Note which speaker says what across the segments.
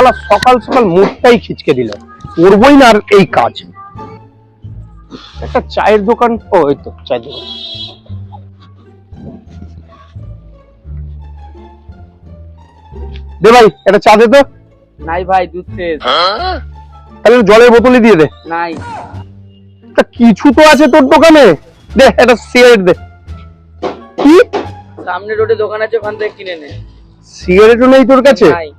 Speaker 1: শালা সকাল সকাল মুডটাই খিচকে দিল। করবই না আর এই কাজ। একটা চায়ের দোকান ও এই তো চায়ের দোকান। দে ভাই একটা চা দে তো।
Speaker 2: নাই ভাই দুধ শেষ।
Speaker 1: তাহলে জলের বোতলই দিয়ে দে।
Speaker 2: নাই।
Speaker 1: তা কিছু তো আছে তোর দোকানে। দে একটা সিগারেট দে। কি?
Speaker 2: সামনে রোডে দোকান আছে ওখান থেকে কিনে নে।
Speaker 1: সিগারেটও নেই তোর কাছে?
Speaker 2: নাই।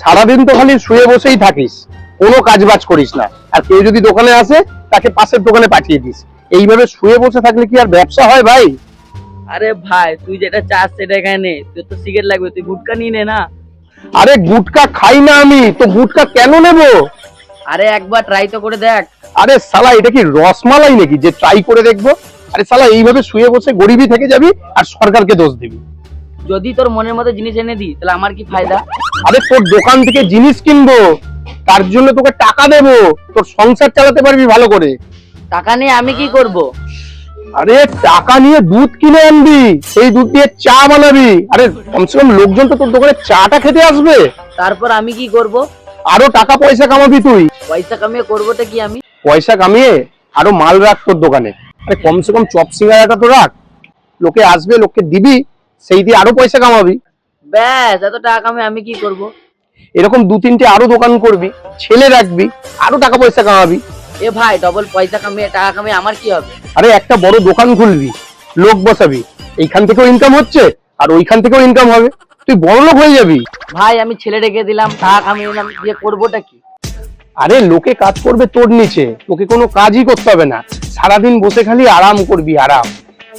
Speaker 1: সারাদিন তো খালি শুয়ে বসেই থাকিস কোনো কাজ বাজ করিস না। আর কেউ যদি দোকানে আসে তাকে পাশের দোকানে পাঠিয়ে দিস। এইভাবে শুয়ে বসে থাকলে কি আর ব্যবসা হয় ভাই?
Speaker 2: আরে ভাই তুই যেটা চাস সেটা এখানে। তোর তো সিগারেট লাগবে তুই গুটকা নিয়ে নে না।
Speaker 1: আরে গুটকা খাই না আমি তো গুটকা কেন নেব?
Speaker 2: আরে একবার ট্রাই তো করে দেখ।
Speaker 1: আরে সালা এটা কি রসমালাই নাকি? যে ট্রাই করে দেখব। আরে সালা এইভাবে শুয়ে বসে গরিবই থেকে যাবি আর সরকারকে দোষ দিবি।
Speaker 2: যদি তোর মনের মতো জিনিস এনে দিই তাহলে আমার কি ফায়দা?
Speaker 1: আরে তোর দোকান থেকে জিনিস কিনবো তার জন্য তোকে টাকা দেবো তোর সংসার চালাতে পারবি ভালো করে।
Speaker 2: টাকা নিয়ে আমি কি করব?
Speaker 1: আরে টাকা নিয়ে দুধ কিনে আনবি সেই দুধ দিয়ে চা বানাবি। আরে কমসে কম লোকজন তো তোর দোকানে চাটা খেতে আসবে।
Speaker 2: তারপর আমি কি করব?
Speaker 1: আরও টাকা পয়সা কামাবি তুই।
Speaker 2: পয়সা কামিয়ে করবোটা কি আমি?
Speaker 1: পয়সা কামিয়ে আরও মাল রাখ তোর দোকানে। আরে কমসে কম চপ সিঙ্গারাটা তো রাখ। লোকে আসবে লোককে দিবি সেই দিয়ে আরও পয়সা কামাবি।
Speaker 2: ব্যাস এত টাকা কামিয়ে আমি কি করব?
Speaker 1: এরকম দু তিনটে আরও দোকান করবি ছেলে রাখবি আরও টাকা পয়সা কামাবি।
Speaker 2: এ ভাই ডবল পয়সা কামিয়ে টাকা কামিয়ে আমার কি হবে?
Speaker 1: আরে একটা বড় দোকান খুলবি লোক বসাবি এইখান থেকেও ইনকাম হচ্ছে আর ওইখান থেকেও ইনকাম হবে। তুই বড় লোক হয়ে যাবি।
Speaker 2: ভাই আমি ছেলে রেখে দিলাম টাকা কামিয়ে নিলাম দিয়ে করবোটা কি?
Speaker 1: আরে লোকে কাজ করবে তোর নিচে তোকে কোনো কাজই করতে হবে না। সারাদিন বসে খালি আরাম করবি আরাম।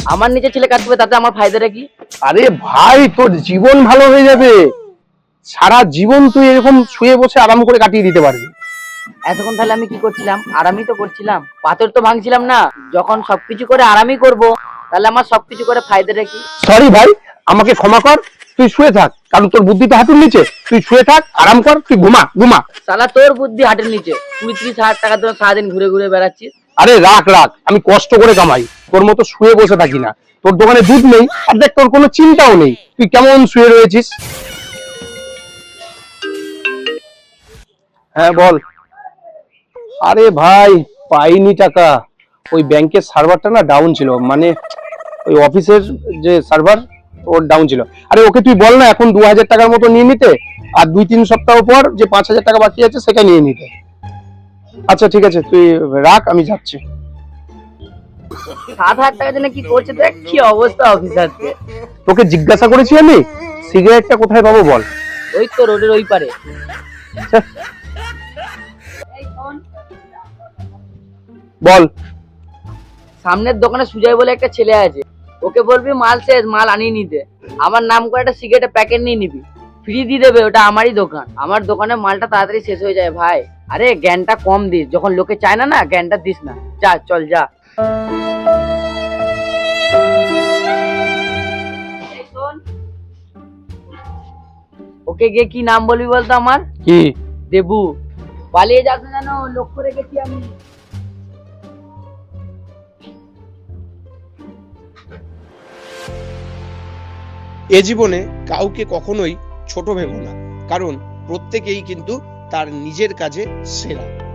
Speaker 2: আমার নিচে ছেলে কাজ করবে তাতে আমার ফায়দাটা কি?
Speaker 1: আরে ভাই তোর জীবন ভালো হয়ে যাবে। সারা জীবন তুই এরকম শুয়ে বসে আরাম করে কাটিয়ে দিতে পারবি।
Speaker 2: এতক্ষণ তাহলে আমি কি করছিলাম? আরামই তো করছিলাম। পাথর তো ভাঙছিলাম না। যখন সবকিছু করে আরামই করব তাহলে আমার সবকিছু করে ফায়দাটা কি?
Speaker 1: সরি ভাই আমাকে ক্ষমা কর তুই শুয়ে থাক। কারণ তোর বুদ্ধি তো হাঁটুর নিচে। তুই শুয়ে থাক আরাম কর তুই ঘুমা ঘুমা।
Speaker 2: সালা তোর বুদ্ধি হাটের নিচে। কুড়ি ত্রিশ হাজার টাকা তোর সারাদিন ঘুরে ঘুরে বেড়াচ্ছিস।
Speaker 1: আরে রাখ রাখ আমি কষ্ট করে কামাই। তোর মতো শুয়ে বসে থাকি না। তোর দোকানে দুধ নেই, আর দেখ তোর কোনো চিন্তাও নেই। তুই কেমন শুয়ে রয়েছিস? হ্যাঁ বল। আরে ভাই, পাইনি টাকা। ওই ব্যাংকের সার্ভারটা না ডাউন ছিল। মানে ওই অফিসের যে সার্ভার ওর ডাউন ছিল। আরে ওকে তুই বল না, এখন দু হাজার টাকার মতো নিয়ে নিতে, আর দুই তিন সপ্তাহ পর যে পাঁচ হাজার টাকা বাকি আছে, সেটা নিয়ে নিতে। আচ্ছা ঠিক আছে, তুই রাখ, আমি যাচ্ছি।
Speaker 2: সাত হাজার জন্য কি করছে দেখ কি অবস্থা অফিসারকে
Speaker 1: তোকে জিজ্ঞাসা করেছি আমি সিগারেটটা কোথায় পাবো বল।
Speaker 2: ওই তো রোডের ওই পারে।
Speaker 1: বল।
Speaker 2: সামনের দোকানে সুজয় বলে একটা ছেলে আছে। ওকে বলবি মাল শেষ মাল আনিয়ে নিতে। আমার নাম করে একটা সিগারেটের প্যাকেট নিয়ে নিবি। ফ্রি দিয়ে দেবে ওটা আমারই দোকান। আমার দোকানে মালটা তাড়াতাড়ি শেষ হয়ে যায় ভাই। আরে জ্ঞানটা কম দিস যখন লোকে চায় না না জ্ঞানটা দিস না। যা চল যা। ওকে গিয়ে কি নাম বলবি বলতো আমার?
Speaker 1: কি?
Speaker 2: দেবু। পালিয়ে যাস না জানো লক্ষ্য রেখেছি আমি।
Speaker 3: এ জীবনে কাউকে কখনোই ছোট ভেবো না কারণ প্রত্যেকেই কিন্তু তার নিজের কাজে সেরা।